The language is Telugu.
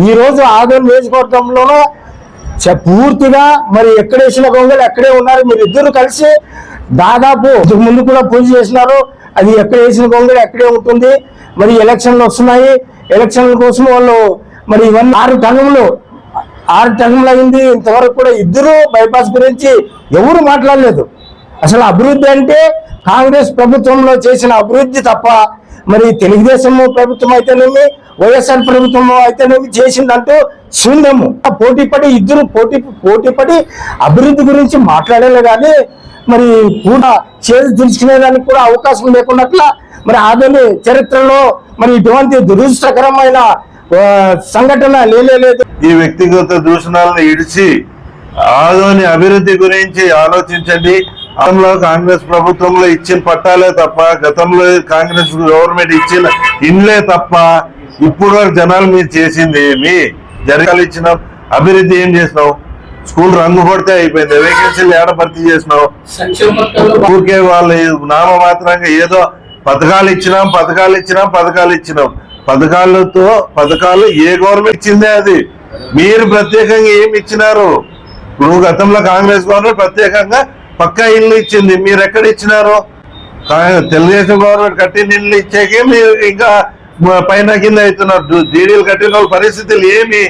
ఈరోజు ఆదోళ నియోజకవర్గంలోనూ చ- పూర్తిగా మరి ఎక్కడ వేసిన గొంగలు ఎక్కడే ఉన్నారు. మీరు ఇద్దరు కలిసి దాదాపు ఇంతకు ముందు కూడా పూజ చేసినారు. అది ఎక్కడ వేసిన గొంగలు ఎక్కడే ఉంటుంది. మరి ఎలక్షన్లు వస్తున్నాయి. ఎలక్షన్ల కోసం వాళ్ళు మరి ఇవన్నీ ఆరు టంగములు ఆరు టంగములు అయింది. ఇంతవరకు కూడా ఇద్దరు బైపాస్ గురించి ఎవరు మాట్లాడలేదు. అసలు అభివృద్ధి అంటే కాంగ్రెస్ ప్రభుత్వంలో చేసిన అభివృద్ధి తప్ప మరి తెలుగుదేశం ప్రభుత్వం అయితేనేమి వైఎస్ఆర్ ప్రభుత్వం అయితేనేమి చేసిందంటూ శూన్యము. పోటీ పడి ఇద్దరు పోటీ పోటీ పడి అభివృద్ధి గురించి మాట్లాడలే కానీ మరి కూడా చేతి తెలుసుకునేదానికి కూడా అవకాశం లేకున్నట్ల మరి ఆదోని చరిత్రలో మరి ఇటువంటి దురదృష్టకరమైన సంఘటన లేలేదు ఈ వ్యక్తిగత దూషణాలను ఇడిచి ఆదోని అభివృద్ధి గురించి ఆలోచించండి. గతంలో కాంగ్రెస్ ప్రభుత్వంలో ఇచ్చిన పట్టాలే తప్ప గతంలో కాంగ్రెస్ గవర్నమెంట్ ఇచ్చిన ఇండ్లే తప్ప ఇప్పుడు వరకు జనాలు మీరు చేసింది ఏమి? జరగాలు ఇచ్చినాం అభివృద్ధి ఏం చేసినావు? స్కూల్ రంగు కొడితే అయిపోయింది వేకెన్సీలు ఏడ భర్తీ చేసినావు? ఊరికే వాళ్ళు నామమాత్రంగా ఏదో పథకాలు ఇచ్చినాం పథకాలు ఇచ్చినాం పథకాలు ఇచ్చినాం. పథకాలతో పథకాలు ఏ గవర్నమెంట్ ఇచ్చిందే అది? మీరు ప్రత్యేకంగా ఏమి ఇచ్చినారు? ఇప్పుడు గతంలో కాంగ్రెస్ గవర్నమెంట్ ప్రత్యేకంగా పక్కా ఇల్లు ఇచ్చింది. మీరు ఎక్కడ ఇచ్చినారు? తెలుగుదేశం గవర్నమెంట్ కట్టిన ఇల్లు ఇచ్చాకే మీరు ఇంకా పైన కింద అవుతున్నారు. డీడీలు కట్టిన వాళ్ళ పరిస్థితులు ఏమి?